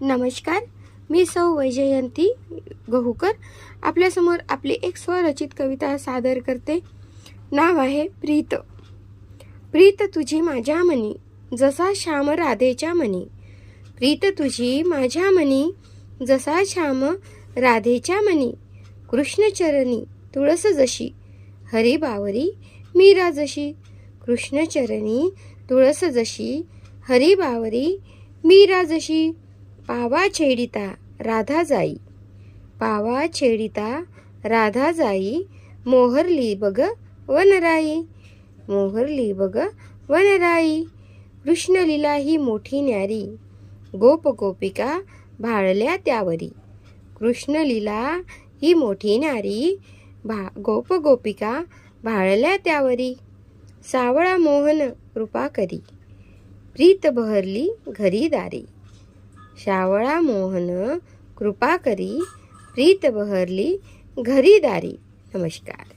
नमस्कार मी सौ वैजयंती गहूकर. आपल्यासमोर आपली एक स्वरचित कविता सादर करते. नाव आहे प्रीत. प्रीत तुझी माझ्या मनी जसा श्याम राधेच्या मनी. प्रीत तुझी माझ्या मनी जसा श्याम राधेच्या मनी. कृष्णचरणी तुळस जशी हरी बावरी मीरा जशी. कृष्णचरणी तुळस जशी हरी बावरी मीरा जशी. पावा छेडिता राधा जाई. पावा छेडिता राधा जाई मोहरली बग वनराई मोहरली बग वनराई कृष्णलीला ही मोठी न्यारी गोप गोपिका भाळल्या त्यावरी. कृष्णलीला ही मोठी न्यारी भा गोप गोपिका भाळल्या त्यावरी. सावळा मोहन कृपा करी. प्रीत बहरली घरी दारी. शावळा मोहन कृपा करी प्रीत बहरली घरी दारी. नमस्कार.